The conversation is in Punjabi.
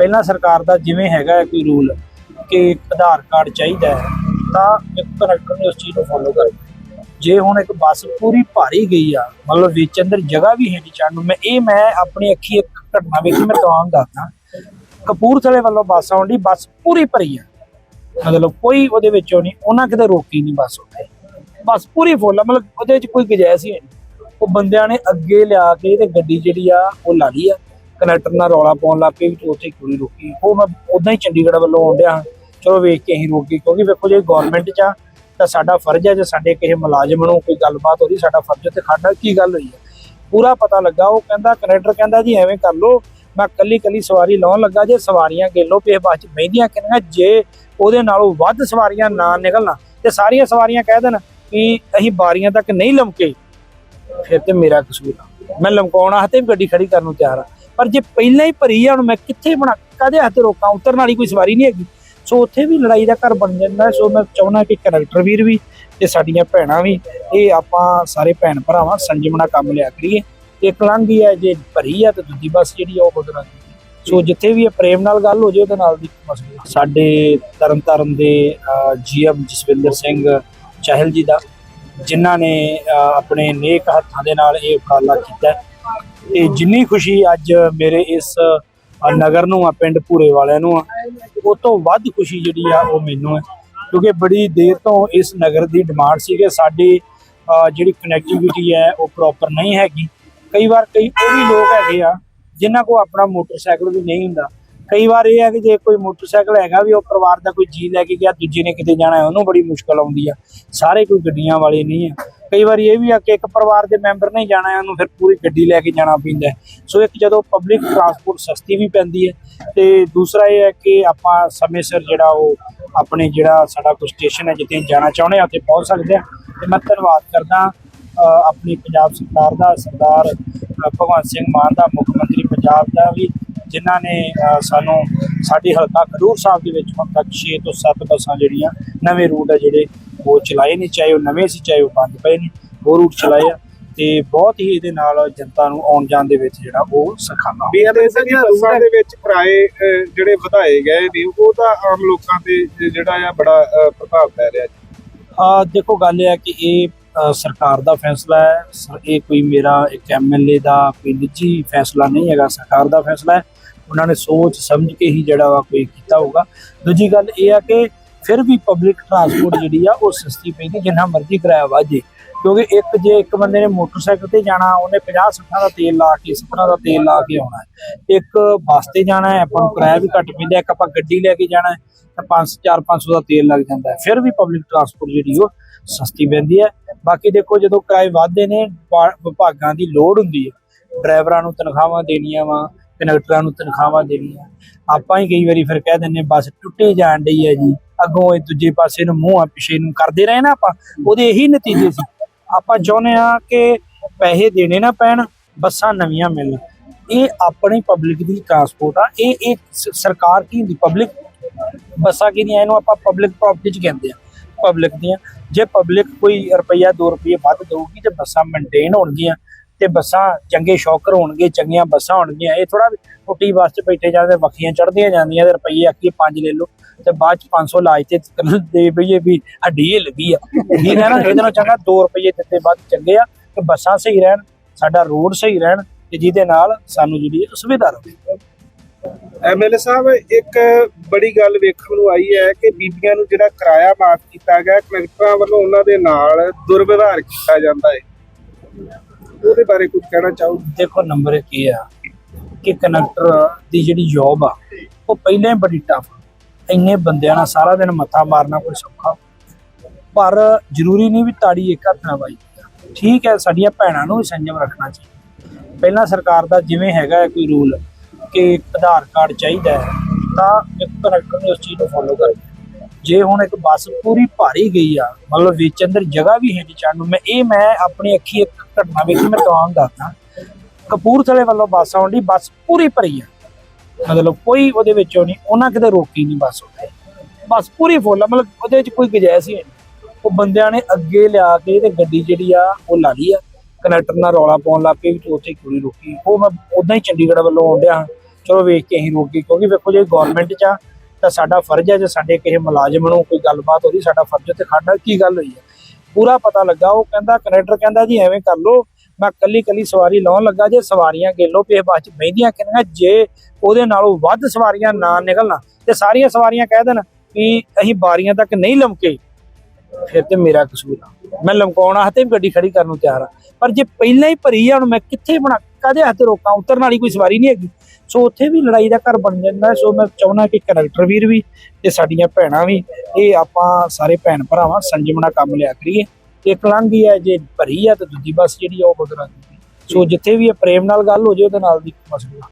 ਪਹਿਲਾਂ ਸਰਕਾਰ ਦਾ ਜਿਵੇਂ ਹੈਗਾ ਹੈ ਕੋਈ ਰੂਲ ਕਿ ਆਧਾਰ ਕਾਰਡ ਚਾਹੀਦਾ ਹੈ, ਤਾਂ ਇੱਕ ਕੰਡਕਟਰ ਨੇ ਉਸ ਚੀਜ਼ ਨੂੰ ਫੋਲੋ ਕਰਨਾ ਜੇ ਹੁਣ ਇੱਕ ਬੱਸ ਪੂਰੀ ਭਾਰੀ ਗਈ ਆ, ਮਤਲਬ ਵਿੱਚ ਅੰਦਰ ਜਗ੍ਹਾ ਵੀ ਹੈ ਨਹੀਂ ਚੜ੍ਹਨ ਨੂੰ, ਮੈਂ ਇਹ ਮੈਂ ਆਪਣੀ ਅੱਖੀ ਇੱਕ ਘਟਨਾ ਵੇਖੀ, ਮੈਂ ਤੁਹਾਨੂੰ ਦੱਸਦਾ। ਕਪੂਰਥਲੇ ਵੱਲੋਂ ਬੱਸ ਆਉਣ ਆਉਂਦੀ ਬੱਸ ਪੂਰੀ ਭਰੀ ਆ। ਮਤਲਬ ਕੋਈ ਉਹਦੇ ਵਿੱਚੋਂ ਨਹੀਂ, ਉਹਨਾਂ ਕਿਤੇ ਰੋਕੀ ਨਹੀਂ ਬੱਸ ਉੱਥੇ। ਬੱਸ ਪੂਰੀ ਫੁੱਲ ਮਤਲਬ ਉਹਦੇ ਵਿੱਚ ਕੋਈ ਗੁੰਜਾਇਸ਼ ਹੀ ਨਹੀਂ। ਉਹ ਬੰਦਿਆਂ ਨੇ ਅੱਗੇ ਲਿਆ ਕੇ ਤੇ ਗੱਡੀ ਜਿਹੜੀ ਆ, ਉਹ ਲਾ ਲਈ ਆ। ਕਨੈਕਟਰ ਨਾਲ ਰੌਲਾ ਪਾਉਣ ਲੱਗ ਪਈ ਵੀ ਤੂੰ ਉੱਥੇ ਕੁੜੀ ਰੋਕੀ? ਉਹ ਮੈਂ ਉਦਾਂ ਹੀ ਚੰਡੀਗੜ੍ਹ ਵੱਲੋਂ ਆਉਂਦਿਆ ਚਲੋ ਵੇਖ ਕੇ ਅਸੀਂ ਰੋਕ ਗਏ, ਕਿਉਂਕਿ ਵੇਖੋ ਜੇ ਗਵਰਨਮੈਂਟ 'ਚ ਆ, ਤਾਂ ਸਾਡਾ ਫਰਜ਼ ਹੈ ਜੇ ਸਾਡੇ ਕਿਸੇ ਮੁਲਾਜ਼ਮ ਨੂੰ ਕੋਈ ਗੱਲਬਾਤ ਹੋਦੀ ਸਾਡਾ ਫਰਜ਼ ਹੈ ਤੇ ਖਾਡਾ ਕੀ ਗੱਲ ਹੋਈ ਹੈ ਪੂਰਾ ਪਤਾ ਲੱਗਾ, ਉਹ ਕਹਿੰਦਾ, ਕਨੈਕਟਰ ਕਹਿੰਦਾ ਜੀ ਐਵੇਂ ਕਰ ਲਓ, ਮੈਂ ਕੱਲੀ ਕੱਲੀ ਸਵਾਰੀ ਲਾਉਣ ਲੱਗਾ, ਜੇ ਸਵਾਰੀਆਂ ਗੇਲੋ ਪੇ ਬਾਅਦ ਚ ਬਹਿੰਦੀਆਂ ਕਿੰਨੀਆਂ, ਜੇ ਉਹਦੇ ਨਾਲੋਂ ਵੱਧ ਸਵਾਰੀਆਂ ਨਾ ਨਿਕਲਣਾ, ਤੇ ਸਾਰੀਆਂ ਸਵਾਰੀਆਂ ਕਹਿ ਦੇਣ ਕਿ ਅਸੀਂ ਬਾਰੀਆਂ ਤੱਕ ਨਹੀਂ ਲਮਕੇ। ਫਿਰ ਤੇ ਮੇਰਾ ਕਸੂਰ ਆ। ਮੈਂ ਲਮਕਾਉਣਾ ਹਤੇ ਗੱਡੀ ਖੜੀ ਕਰਨ ਨੂੰ ਤਿਆਰ ਆ। ਪਰ ਜੇ ਪਹਿਲਾਂ ਹੀ ਭਰੀ ਆ ਹੁਣ ਮੈਂ ਕਿੱਥੇ ਬਣਾ ਕਦੇ ਹੱਥ ਰੋਕਾਂ? ਉਤਰਨ ਵਾਲੀ ਕੋਈ ਸਵਾਰੀ ਨਹੀਂ ਹੈਗੀ। ਸੋ ਉੱਥੇ ਵੀ ਲੜਾਈ ਦਾ ਘਰ ਬਣ ਜਾਂਦਾ। ਸੋ ਮੈਂ ਚਾਹੁੰਦਾ ਕਿ ਕੰਡਕਟਰ ਵੀਰ ਵੀ ਤੇ ਸਾਡੀਆਂ ਭੈਣਾਂ ਵੀ ਇਹ ਆਪਾਂ ਸਾਰੇ ਭੈਣ ਭਰਾਵਾਂ ਸੰਜਮਣਾ ਕੰਮ ਲਿਆ ਕਰੀਏ। ਇੱਕ ਲੰਘੀ ਹੈ ਜੇ ਭਰੀ ਆ ਤੇ ਦੂਜੀ ਬੱਸ ਜਿਹੜੀ ਆ ਉਹ ਬਦਲਾਂ ਸੋ ਜਿੱਥੇ ਵੀ ਇਹ ਪ੍ਰੇਮ ਨਾਲ ਗੱਲ ਹੋ ਜੇ ਉਹਦੇ ਨਾਲ ਦੀ ਮਸਲਾ ਸਾਡੇ ਤਰਨਤਾਰਨ ਦੇ ਜੀਐਮ ਜਸਵਿੰਦਰ ਸਿੰਘ ਚਾਹਲ ਜੀ ਦਾ ਜਿਨ੍ਹਾਂ ਨੇ ਆਪਣੇ ਨੇਕ ਹੱਥਾਂ ਦੇ ਨਾਲ ਇਹ ਉਪਰਾਲਾ ਕੀਤਾ। ਤੇ ਜਿੰਨੀ ਖੁਸ਼ੀ ਅੱਜ ਮੇਰੇ ਇਸ ਨਗਰ ਨੂੰ ਆ, ਪਿੰਡ ਭੂਰੇ ਵਾਲਿਆਂ ਨੂੰ ਆ, ਉਹ ਤੋਂ ਵੱਧ ਖੁਸ਼ੀ ਜਿਹੜੀ ਆ, ਉਹ ਮੈਨੂੰ ਹੈ। ਕਿਉਂਕਿ ਬੜੀ ਦੇਰ ਤੋਂ ਇਸ ਨਗਰ ਦੀ ਡਿਮਾਂਡ ਸੀ ਕਿ ਸਾਡੀ ਜਿਹੜੀ ਕਨੈਕਟੀਵਿਟੀ ਹੈ, ਉਹ ਪ੍ਰੋਪਰ ਨਹੀਂ ਹੈਗੀ। ਕਈ ਵਾਰ ਕਈ ਉਹ ਵੀ ਲੋਕ ਹੈਗੇ ਆ, ਜਿਨ੍ਹਾਂ ਕੋਲ ਆਪਣਾ ਮੋਟਰਸਾਈਕਲ ਵੀ ਨਹੀਂ ਹੁੰਦਾ। ਕਈ ਵਾਰ ਇਹ ਹੈ ਕਿ ਜੇ ਕੋਈ ਮੋਟਰਸਾਈਕਲ ਹੈਗਾ ਵੀ ਉਹ ਪਰਿਵਾਰ ਦਾ ਕੋਈ ਜੀ ਲੈ ਕੇ ਗਿਆ, ਦੂਜੇ ਨੇ ਕਿਤੇ ਜਾਣਾ ਉਹਨੂੰ ਬੜੀ ਮੁਸ਼ਕਲ ਆਉਂਦੀ ਆ। ਸਾਰੇ ਕੋਈ ਗੱਡੀਆਂ ਵਾਲੇ ਨਹੀਂ ਆ ਕਈ ਵਾਰੀ ਇਹ ਵੀ ਆ ਕਿ ਇੱਕ ਪਰਿਵਾਰ ਦੇ ਮੈਂਬਰ ਨਹੀਂ ਜਾਣਾ ਹੈ, ਉਹਨੂੰ ਫਿਰ ਪੂਰੀ ਗੱਡੀ ਲੈ ਕੇ ਜਾਣਾ ਪੈਂਦਾ ਸੋ ਇੱਕ ਜਦੋਂ ਪਬਲਿਕ ਟਰਾਂਸਪੋਰਟ ਸਸਤੀ ਵੀ ਪੈਂਦੀ ਹੈ, ਤੇ ਦੂਸਰਾ ਇਹ ਹੈ ਕਿ ਆਪਾਂ ਸਮੇਂ ਸਿਰ ਜਿਹੜਾ ਉਹ ਆਪਣੇ ਜਿਹੜਾ ਸਾਡਾ ਕੋਈ ਸਟੇਸ਼ਨ ਹੈ, ਜਿੱਥੇ ਜਾਣਾ ਚਾਹੁੰਦੇ ਆ, ਉੱਥੇ ਪਹੁੰਚ ਸਕਦੇ ਆ। ਤੇ ਮੈਂ ਧੰਨਵਾਦ ਕਰਦਾ ਆਪਣੀ ਪੰਜਾਬ ਸਰਕਾਰ ਦਾ, ਸਰਦਾਰ ਭਗਵੰਤ ਸਿੰਘ ਮਾਨ ਦਾ, ਮੁੱਖ ਮੰਤਰੀ ਪੰਜਾਬ ਦਾ ਵੀ, ਜਿਨ੍ਹਾਂ ਨੇ ਸਾਨੂੰ ਸਾਡੀ ਹਲਕਾ ਖਡੂਰ ਸਾਹਿਬ ਦੇ ਵਿੱਚ ਹੁਣ ਤੱਕ 6 ਤੋਂ 7 ਬੱਸਾਂ ਜਿਹੜੀਆਂ ਨਵੇਂ ਰੂਟ ਆ ਜਿਹੜੇ ਉਹ ਚਲਾਏ ਨੇ ਚਾਹੇ ਉਹ ਨਵੇਂ ਸੀ ਚਾਹੇ ਉਹ ਬੰਦ ਪਏ ਨੇ ਉਹ ਰੂਟ ਚਲਾਏ ਆ। ਤੇ ਬਹੁਤ ਹੀ ਇਹਦੇ ਨਾਲ ਜਨਤਾ ਨੂੰ ਆਉਣ ਜਾਣ ਦੇ ਵਿੱਚ ਜਿਹੜਾ ਉਹ ਸਖਾਲਾ ਬੀਆਰਐਸ ਦੀਆਂ ਬੱਸਾਂ ਦੇ ਵਿੱਚ ਕਿਰਾਏ ਜਿਹੜੇ ਵਧਾਏ ਗਏ ਨੇ ਉਹ ਤਾਂ ਆਮ ਲੋਕਾਂ ਤੇ ਜਿਹੜਾ ਆ ਬੜਾ ਪ੍ਰਭਾਵ ਪੈ ਰਿਹਾ ਜੀ। ਆ ਦੇਖੋ ਗੱਲ ਇਹ ਹੈ ਕਿ ਇਹ ਸਰਕਾਰ ਦਾ ਫੈਸਲਾ ਹੈ। ਇਹ ਕੋਈ ਮੇਰਾ ਇੱਕ ਐਮਐਲਏ ਦਾ ਕੋਈ ਨਿੱਜੀ ਫੈਸਲਾ ਨਹੀਂ ਹੈਗਾ। ਸਰਕਾਰ ਦਾ ਫੈਸਲਾ ਹੈ। ਉਹਨਾਂ ਨੇ ਸੋਚ ਸਮਝ ਕੇ ਹੀ ਜਿਹੜਾ ਵਾ ਕੋਈ ਕੀਤਾ ਹੋਊਗਾ। ਦੂਜੀ ਗੱਲ ਇਹ ਆ ਕਿ ਫਿਰ ਵੀ ਪਬਲਿਕ ਟਰਾਂਸਪੋਰਟ ਜਿਹੜੀ ਆ ਉਹ ਸਸਤੀ ਪੈਂਦੀ ਜਿੰਨਾ ਮਰਜ਼ੀ ਕਿਰਾਇਆ ਵਾਜੇ ਕਿਉਂਕਿ ਇੱਕ ਜੇ ਇੱਕ ਬੰਦੇ ਨੇ ਮੋਟਰਸਾਈਕਲ ਤੇ ਜਾਣਾ, ਉਹਨੇ 50 60 ਦਾ ਤੇਲ ਲਾ ਕੇ 70 ਦਾ ਤੇਲ ਲਾ ਕੇ ਆਉਣਾ। ਇੱਕ ਬੱਸ ਤੇ ਜਾਣਾ ਹੈ, ਆਪਾਂ ਨੂੰ ਕਿਰਾਇਆ ਵੀ ਘੱਟ ਪੈਂਦਾ, ਇੱਕ ਆਪਾਂ ਗੱਡੀ ਲੈ ਕੇ ਜਾਣਾ ਹੈ, ਤਾਂ 5 4 500 ਦਾ ਤੇਲ ਲੱਗ ਜਾਂਦਾ ਫਿਰ ਵੀ ਪਬਲਿਕ ਟਰਾਂਸਪੋਰਟ ਜਿਹੜੀ ਉਹ ਸਸਤੀ ਪੈਂਦੀ ਹੈ। ਬਾਕੀ ਦੇਖੋ, ਜਦੋਂ ਕਿਰਾਏ ਵੱਧਦੇ ਨੇ, ਪਾ- ਵਿਭਾਗਾਂ ਦੀ ਲੋੜ ਹੁੰਦੀ ਹੈ। ਡਰਾਈਵਰਾਂ ਨੂੰ ਤਨਖਾਹਾਂ ਦੇਣੀਆਂ ਵਾ ਕੰਡਕਟਰਾਂ ਨੂੰ ਤਨਖਾਹਾਂ ਦੇਣੀਆਂ। ਆਪਾਂ ਹੀ ਕਈ ਵਾਰੀ ਫਿਰ ਕਹਿ ਦਿੰਨੇ ਬੱਸ ਟੁੱਟੇ ਜਾਣ ਡਈ ਹੈ ਜੀ। ਅੱਗੋਂ ਇਹ ਦੂਜੇ ਪਾਸੇ ਨੂੰ ਮੂੰਹ ਆ, ਪਿਛੇ ਨੂੰ ਕਰਦੇ ਰਹੇ ਨਾ ਆਪਾਂ। ਉਹਦੇ ਇਹੀ ਨਤੀਜੇ ਸੀ। ਆਪਾਂ ਚਾਹੁੰਦੇ ਆ ਕਿ ਪੈਸੇ ਦੇਣੇ ਨਾ ਪੈਣ, ਬੱਸਾਂ ਨਵੀਆਂ ਮਿਲਣ। ਇਹ ਆਪਣੀ ਪਬਲਿਕ ਦੀ ਟਰਾਂਸਪੋਰਟ ਆ। ਇਹ ਇਹ ਸਰਕਾਰ ਕੀ ਹੁੰਦੀ? ਪਬਲਿਕ ਬੱਸਾਂ ਕੀ ਦੀਆਂ ਇਹਨੂੰ ਆਪਾਂ ਪਬਲਿਕ ਪ੍ਰਾਪਰਟੀ ਚ ਕਹਿੰਦੇ ਆ ਪਬਲਿਕ ਦੀਆਂ। ਜੇ ਪਬਲਿਕ ਕੋਈ ਰੁਪਈਆ 2 ਰੁਪਏ ਵੱਧ ਦਊਗੀ ਤੇ ਬੱਸਾਂ ਮੇਨਟੇਨ ਹੋਣਗੀਆਂ ਤੇ ਬੱਸਾਂ ਚੰਗੇ ਸ਼ੌਕਰ ਹੋਣਗੇ, ਚੰਗੀਆਂ ਬੱਸਾਂ ਹੋਣਗੀਆਂ। ਇਹ ਥੋੜਾ ਟੁੱਟੀ ਬੱਸ 'ਚ ਬੈਠੇ ਜਾਂਦੇ ਵਖੀਆਂ ਚੜਦੀਆਂ ਜਾਂਦੀਆਂ ਤੇ ਰੁਪਈਏ ਆਖੀ 5 ਲੈ ਲਓ ਤੇ ਬਾਅਦ ਚ 500 ਲਾਜ ਤੇ ਦੇ ਬਈਏ ਵੀ ਹੱਡੀ ਲੱਗੀ ਆ। ਠੀਕ ਨਾ ਇਹਦੇ ਨਾਲ ਚੰਗਾ 2 ਰੁਪਏ ਦਿੱਤੇ ਵੱਧ ਚੰਗੇ ਆ ਕਿ ਬੱਸਾਂ ਸਹੀ ਰਹਿਣ, ਸਾਡਾ ਰੋਡ ਸਹੀ ਰਹਿਣ ਤੇ ਜਿਹਦੇ ਨਾਲ ਸਾਨੂੰ ਜਿਹੜੀ ਹੈ ਸੁਵਿਧਾ ਰਹੇ ਐਮਐਲਏ ਸਾਹਿਬ, ਇੱਕ ਬੜੀ ਗੱਲ ਵੇਖਣ ਨੂੰ ਆਈ ਹੈ ਕਿ ਬੀਬੀਆਂ ਨੂੰ ਜਿਹੜਾ ਕਿਰਾਇਆ ਮਾਫ ਕੀਤਾ ਗਿਆ ਕਨੈਕਟਰਾਂ ਵੱਲੋਂ ਉਹਨਾਂ ਦੇ ਨਾਲ ਦੁਰਵਿਵਹਾਰ ਕੀਤਾ ਜਾਂਦਾ ਹੈ। ਉਹਦੇ ਬਾਰੇ ਕੁਝ ਕਹਿਣਾ ਚਾਹੋ? ਦੇਖੋ ਨੰਬਰ ਇੱਕ ਇਹ ਆ ਕਿ ਕਨੈਕਟਰ ਦੀ ਜਿਹੜੀ ਜੌਬ ਆ, ਉਹ ਪਹਿਲਾਂ ਹੀ ਬੜੀ ਟਫ ਇੰਨੇ ਬੰਦਿਆਂ ਨਾਲ ਸਾਰਾ ਦਿਨ ਮੱਥਾ ਮਾਰਨਾ ਕੋਈ ਸੌਖਾ ਪਰ ਜ਼ਰੂਰੀ ਨਹੀਂ ਵੀ ਤਾੜੀ ਇੱਕ ਹੱਥ ਨਾਲ ਵਾਈ। ਠੀਕ ਹੈ, ਸਾਡੀਆਂ ਭੈਣਾਂ ਨੂੰ ਵੀ ਸੰਜਮ ਰੱਖਣਾ ਚਾਹੀਦਾ। ਪਹਿਲਾਂ ਸਰਕਾਰ ਦਾ ਜਿਵੇਂ ਹੈਗਾ ਹੈ ਕੋਈ ਰੂਲ ਕਿ ਆਧਾਰ ਕਾਰਡ ਚਾਹੀਦਾ ਹੈ, ਤਾਂ ਇੱਕ ਕਨੈਕਟਰ ਨੇ ਉਸ ਚੀਜ਼ ਨੂੰ ਫੋਲੋ ਕਰਨਾ। ਜੇ ਹੁਣ ਇੱਕ ਬੱਸ ਪੂਰੀ ਭਾਰੀ ਗਈ ਆ, ਮਤਲਬ ਵਿੱਚ ਅੰਦਰ ਜਗ੍ਹਾ ਵੀ ਹੈ ਨਹੀਂ ਚੜ੍ਹਨ ਨੂੰ, ਮੈਂ ਇਹ ਮੈਂ ਆਪਣੀ ਅੱਖੀ ਇੱਕ ਘਟਨਾ ਵੇਖੀ, ਮੈਂ ਤੁਹਾਨੂੰ ਦੱਸਦਾ। ਕਪੂਰਥਲੇ ਵੱਲੋਂ ਬੱਸ ਆਉਂਦੀ ਬੱਸ ਪੂਰੀ ਭਰੀ ਆ। ਮਤਲਬ ਕੋਈ ਉਹਦੇ ਵਿੱਚੋਂ ਨਹੀਂ, ਉਹਨਾਂ ਕਿਤੇ ਰੋਕੀ ਨਹੀਂ ਬੱਸ ਉੱਥੇ ਬੱਸ ਪੂਰੀ ਫੁੱਲ ਆ, ਮਤਲਬ ਉਹਦੇ ਵਿੱਚ ਕੋਈ ਗੁੰਜਾਇਸ਼ ਹੀ ਨਹੀਂ। ਉਹ ਬੰਦਿਆਂ ਨੇ ਅੱਗੇ ਲਿਆ ਕੇ ਤੇ ਗੱਡੀ ਜਿਹੜੀ ਆ, ਉਹ ਲਾ ਲਈ ਆ। ਕਨੈਕਟਰ ਨਾਲ ਰੌਲਾ ਪਾਉਣ ਲੱਗ ਪਏ ਵੀ ਤੂੰ ਉੱਥੇ ਕੁੜੀ ਰੋਕੀ? ਉਹ ਮੈਂ ਉਦਾਂ ਹੀ ਚੰਡੀਗੜ੍ਹ ਵੱਲੋਂ ਆਉਂਦਿਆ ਚਲੋ ਵੇਖ ਕੇ ਅਸੀਂ ਰੋਕ ਗਏ, ਕਿਉਂਕਿ ਵੇਖੋ ਜੇ ਗਵਰਨਮੈਂਟ 'ਚ ਆ ਤਾਂ ਸਾਡਾ ਫਰਜ਼ ਹੈ ਜੇ ਸਾਡੇ ਕਿਸੇ ਮੁਲਾਜ਼ਮ ਨੂੰ ਕੋਈ ਗੱਲਬਾਤ ਹੋ ਰਹੀ, ਸਾਡਾ ਫਰਜ਼ ਤੇ ਖੜਨਾ, ਕੀ ਗੱਲ ਹੋਈ ਹੈ? ਪੂਰਾ ਪਤਾ ਲੱਗਾ, ਉਹ ਕਹਿੰਦਾ, ਕਨੈਕਟਰ ਕਹਿੰਦਾ ਜੀ, ਐਵੇਂ ਕਰ ਲਓ, ਮੈਂ ਕੱਲੀ ਕੱਲੀ ਸਵਾਰੀ ਲਾਉਣ ਲੱਗਾ, ਜੇ ਸਵਾਰੀਆਂ ਗੇਲੋ ਪੇ ਬਾਅਦ ਚ ਮਹਿੰਦੀਆਂ ਕਿੰਨੀਆਂ, ਜੇ ਉਹਦੇ ਨਾਲੋਂ ਵੱਧ ਸਵਾਰੀਆਂ ਨਾ ਨਿਕਲਣਾ, ਤੇ ਸਾਰੀਆਂ ਸਵਾਰੀਆਂ ਕਹਿ ਦੇਣ ਵੀ ਅਸੀਂ ਬਾਰੀਆਂ ਤੱਕ ਨਹੀਂ ਲਮਕੇ। ਫਿਰ ਤੇ ਮੇਰਾ ਕਸੂਰ ਆ। ਮੈਂ ਲਮਕਾਉਣ ਵਾਸਤੇ ਵੀ ਗੱਡੀ ਖੜੀ ਕਰਨ ਨੂੰ ਤਿਆਰ ਆ। ਪਰ ਜੇ ਪਹਿਲਾਂ ਹੀ ਭਰੀ ਆ ਹੁਣ ਮੈਂ ਕਿੱਥੇ ਬਣਾ ਕਾਦੇ ਹੱਥ ਰੋਕਾਂ? ਉਤਰਨ ਵਾਲੀ ਕੋਈ ਸਵਾਰੀ ਨਹੀਂ ਹੈਗੀ। ਸੋ ਉੱਥੇ ਵੀ ਲੜਾਈ ਦਾ ਘਰ ਬਣ ਜਾਂਦਾ ਸੋ ਮੈਂ ਚਾਹੁੰਦਾ ਕਿ ਕੰਡਕਟਰ ਵੀਰ ਵੀ ਤੇ ਸਾਡੀਆਂ ਭੈਣਾਂ ਵੀ ਇਹ ਆਪਾਂ ਸਾਰੇ ਭੈਣ ਭਰਾਵਾਂ ਸੰਜਮ ਨਾਲ ਕੰਮ ਲਿਆ ਕਰੀਏ। ਇੱਕ ਲੰਘੀ ਹੈ ਜੇ ਭਰੀ ਆ ਤੇ ਦੂਜੀ ਬੱਸ ਜਿਹੜੀ ਆ ਉਹ ਬਦਲਾਂਦੀ ਸੋ ਜਿੱਥੇ ਵੀ ਇਹ ਪ੍ਰੇਮ ਨਾਲ ਗੱਲ ਹੋ ਜੇ ਉਹਦੇ ਨਾਲ ਦੀ ਮਸਲਾ